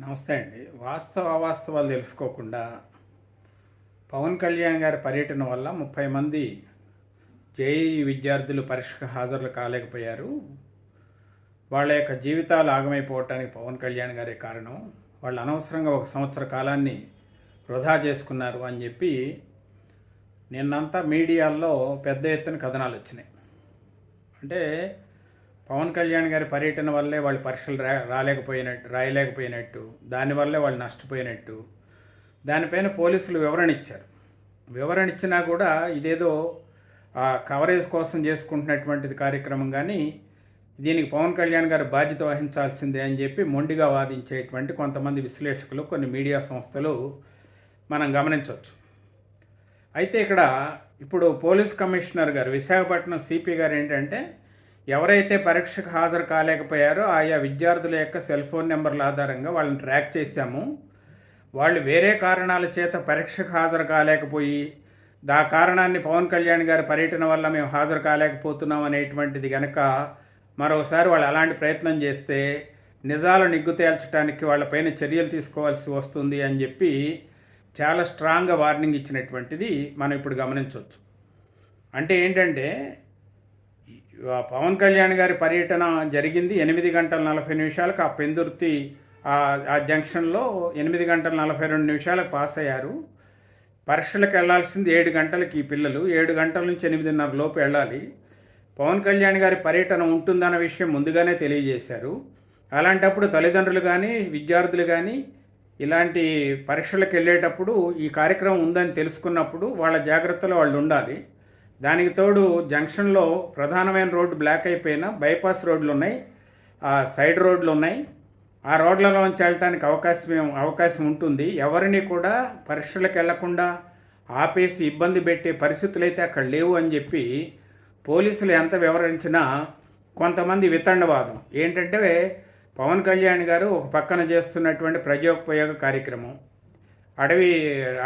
నమస్తే అండి. వాస్తవ అవాస్తవాలు తెలుసుకోకుండా పవన్ కళ్యాణ్ గారి పర్యటన వల్ల ముప్పై మంది జేఈ విద్యార్థులు పరీక్షకు హాజరు కాలేకపోయారు. వాళ్ళ యొక్క జీవితాలు ఆగమైపోవటానికి పవన్ కళ్యాణ్ గారే కారణం. వాళ్ళు అనవసరంగా ఒక సంవత్సర కాలాన్ని వృధా చేసుకున్నారు అని చెప్పి నిన్నంతా మీడియాల్లో పెద్ద ఎత్తున కథనాలు వచ్చినాయి. అంటే పవన్ కళ్యాణ్ గారి పర్యటన వల్లే వాళ్ళు పరీక్షలు రా రాలేకపోయినట్టు రాయలేకపోయినట్టు దానివల్లే వాళ్ళు నష్టపోయినట్టు దానిపైన పోలీసులు వివరణ ఇచ్చారు. వివరణ ఇచ్చినా కూడా ఇదేదో ఆ కవరేజ్ కోసం చేసుకుంటున్నటువంటిది కార్యక్రమం కానీ దీనికి పవన్ కళ్యాణ్ గారు బాధ్యత వహించాల్సిందే అని చెప్పి మొండిగా వాదించేటువంటి కొంతమంది విశ్లేషకులు కొన్ని మీడియా సంస్థలు మనం గమనించవచ్చు. అయితే ఇక్కడ ఇప్పుడు పోలీస్ కమిషనర్ గారు విశాఖపట్నం సిపి గారు ఏంటంటే ఎవరైతే పరీక్షకు హాజరు కాలేకపోయారో ఆయా విద్యార్థుల యొక్క సెల్ ఫోన్ నెంబర్ల ఆధారంగా వాళ్ళని ట్రాక్ చేశాము. వాళ్ళు వేరే కారణాల చేత పరీక్షకు హాజరు కాలేకపోయి దా కారణాన్ని పవన్ కళ్యాణ్ గారి పర్యటన వల్ల మేము హాజరు కాలేకపోతున్నాం అనేటువంటిది కనుక మరోసారి వాళ్ళు అలాంటి ప్రయత్నం చేస్తే నిజాలు నిగ్గు తేల్చడానికి వాళ్ళపైన చర్యలు తీసుకోవాల్సి వస్తుంది అని చెప్పి చాలా స్ట్రాంగ్గా వార్నింగ్ ఇచ్చినటువంటిది మనం ఇప్పుడు గమనించవచ్చు. అంటే ఏంటంటే పవన్ కళ్యాణ్ గారి పర్యటన జరిగింది. ఎనిమిది గంటల నలభై నిమిషాలకు ఆ పెందుర్తి ఆ జంక్షన్లో ఎనిమిది గంటల నలభై రెండు నిమిషాలకు పాస్ అయ్యారు. పరీక్షలకు వెళ్ళాల్సింది ఏడు గంటలకి ఈ పిల్లలు. ఏడు గంటల నుంచి ఎనిమిదిన్నర లోపు వెళ్ళాలి. పవన్ కళ్యాణ్ గారి పర్యటన ఉంటుందన్న విషయం ముందుగానే తెలియజేశారు. అలాంటప్పుడు తల్లిదండ్రులు కానీ విద్యార్థులు కానీ ఇలాంటి పరీక్షలకు వెళ్ళేటప్పుడు ఈ కార్యక్రమం ఉందని తెలుసుకున్నప్పుడు వాళ్ళ జాగ్రత్తలో వాళ్ళు ఉండాలి. దానికి తోడు జంక్షన్లో ప్రధానమైన రోడ్డు బ్లాక్ అయిపోయిన బైపాస్ రోడ్లు ఉన్నాయి ఆ సైడ్ రోడ్లు ఉన్నాయి ఆ రోడ్లలోంచి వెళ్ళటానికి అవకాశం అవకాశం ఉంటుంది. ఎవరిని కూడా పరీక్షలకు వెళ్ళకుండా ఆపేసి ఇబ్బంది పెట్టే పరిస్థితులు అయితే అక్కడ లేవు అని చెప్పి పోలీసులు ఎంత వివరించినా కొంతమంది వితండవాదం. ఏంటంటే పవన్ కళ్యాణ్ గారు ఒక పక్కన చేస్తున్నటువంటి ప్రజోపయోగ కార్యక్రమం. అడవి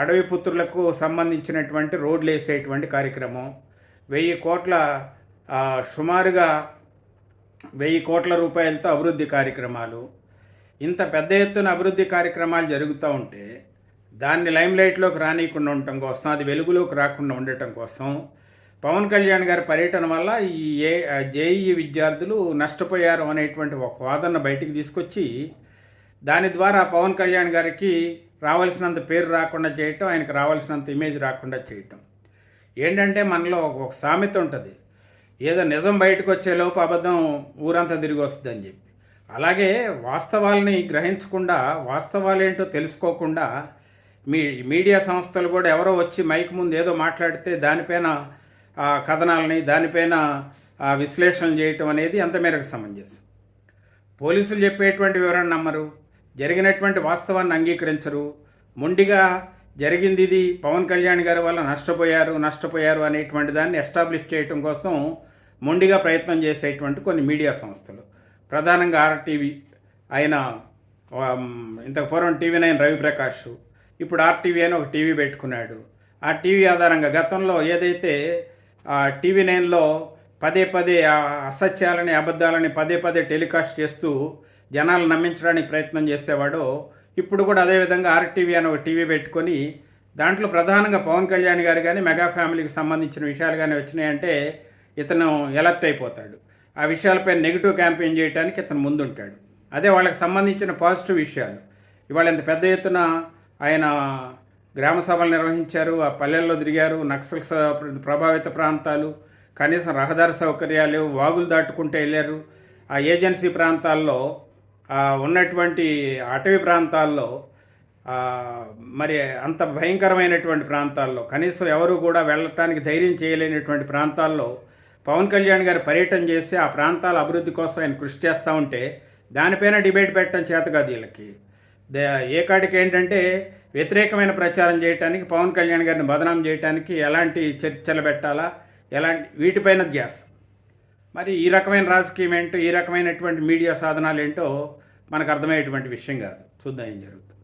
అడవి పుత్రులకు సంబంధించినటువంటి రోడ్లు వేసేటువంటి కార్యక్రమం. వెయ్యి కోట్ల సుమారుగా వెయ్యి కోట్ల రూపాయలతో అభివృద్ధి కార్యక్రమాలు. ఇంత పెద్ద ఎత్తున అభివృద్ధి కార్యక్రమాలు జరుగుతూ ఉంటే దాన్ని లైమ్లైట్లోకి రానియకుండా ఉండటం కోసం అది వెలుగులోకి రాకుండా ఉండటం కోసం పవన్ కళ్యాణ్ గారి పర్యటన వల్ల ఈ ఏ జేఈ విద్యార్థులు నష్టపోయారు అనేటువంటి ఒక వాదన బయటికి తీసుకొచ్చి దాని ద్వారా పవన్ కళ్యాణ్ గారికి రావాల్సినంత పేరు రాకుండా చేయటం ఆయనకు రావాల్సినంత ఇమేజ్ రాకుండా చేయటం. ఏంటంటే మనలో ఒక సామెత ఉంటుంది. ఏదో నిజం బయటకు వచ్చేలోపు అబద్ధం ఊరంతా తిరిగి వస్తుందని చెప్పి. అలాగే వాస్తవాలని గ్రహించకుండా వాస్తవాలు ఏంటో తెలుసుకోకుండా మీ మీడియా సంస్థలు కూడా ఎవరో వచ్చి మైక్ ముందు ఏదో మాట్లాడితే దానిపైన కథనాలని దానిపైన విశ్లేషణ చేయటం అనేది ఎంత మేరకు సమంజసం. పోలీసులు చెప్పేటువంటి వివరణ నమ్మరు. జరిగినటువంటి వాస్తవాన్ని అంగీకరించరు. మొండిగా జరిగింది ఇది పవన్ కళ్యాణ్ గారి వల్ల నష్టపోయారు నష్టపోయారు అనేటువంటి దాన్ని ఎస్టాబ్లిష్ చేయటం కోసం మొండిగా ప్రయత్నం చేసేటువంటి కొన్ని మీడియా సంస్థలు. ప్రధానంగా ఆర్టీవీ ఆయన ఇంతకు పూర్వం టీవీ నైన్ రవిప్రకాష్ ఇప్పుడు ఆర్టీవీ అని ఒక టీవీ పెట్టుకున్నాడు. ఆ టీవీ ఆధారంగా గతంలో ఏదైతే టీవీ నైన్లో పదే పదే అసత్యాలని అబద్ధాలని పదే పదే టెలికాస్ట్ చేస్తూ జనాలు నమ్మించడానికి ప్రయత్నం చేసేవాడో. ఇప్పుడు కూడా అదేవిధంగా ఆర్టీవీ అని ఒక టీవీ పెట్టుకొని దాంట్లో ప్రధానంగా పవన్ కళ్యాణ్ గారు కానీ మెగా ఫ్యామిలీకి సంబంధించిన విషయాలు కానీ వచ్చినాయంటే ఇతను ఎలర్ట్ అయిపోతాడు. ఆ విషయాలపై నెగిటివ్ క్యాంపెయిన్ చేయడానికి ఇతను ముందుంటాడు. అదే వాళ్ళకి సంబంధించిన పాజిటివ్ విషయాలు. ఇవాళ ఇంత పెద్ద ఎత్తున ఆయన గ్రామ సభలు నిర్వహించారు ఆ పల్లెల్లో తిరిగారు నక్సల్ ప్రభావిత ప్రాంతాలు కనీసం రహదారి సౌకర్యాలు వాగులు దాటుకుంటూ వెళ్ళారు. ఆ ఏజెన్సీ ప్రాంతాల్లో ఉన్నటువంటి అటవీ ప్రాంతాల్లో మరి అంత భయంకరమైనటువంటి ప్రాంతాల్లో కనీసం ఎవరు కూడా వెళ్ళటానికి ధైర్యం చేయలేనటువంటి ప్రాంతాల్లో పవన్ కళ్యాణ్ గారు పర్యటన చేసి ఆ ప్రాంతాల అభివృద్ధి కోసం ఆయన కృషి చేస్తూ ఉంటే దానిపైన డిబేట్ పెట్టడం చేత కాదు వీళ్ళకి. ఏ కాడికి ఏంటంటే వ్యతిరేకమైన ప్రచారం చేయడానికి పవన్ కళ్యాణ్ గారిని బదనాం చేయడానికి ఎలాంటి చర్చలు పెట్టాలా ఎలాంటి వీటిపైన గ్యాస్ మరి ఈ రకమైన రాజకీయం ఏంటో ఈ రకమైనటువంటి మీడియా సాధనాలు ఏంటో మనకు అర్థమయ్యేటువంటి విషయం కాదు. చూద్దాం ఏం జరుగుతుంది.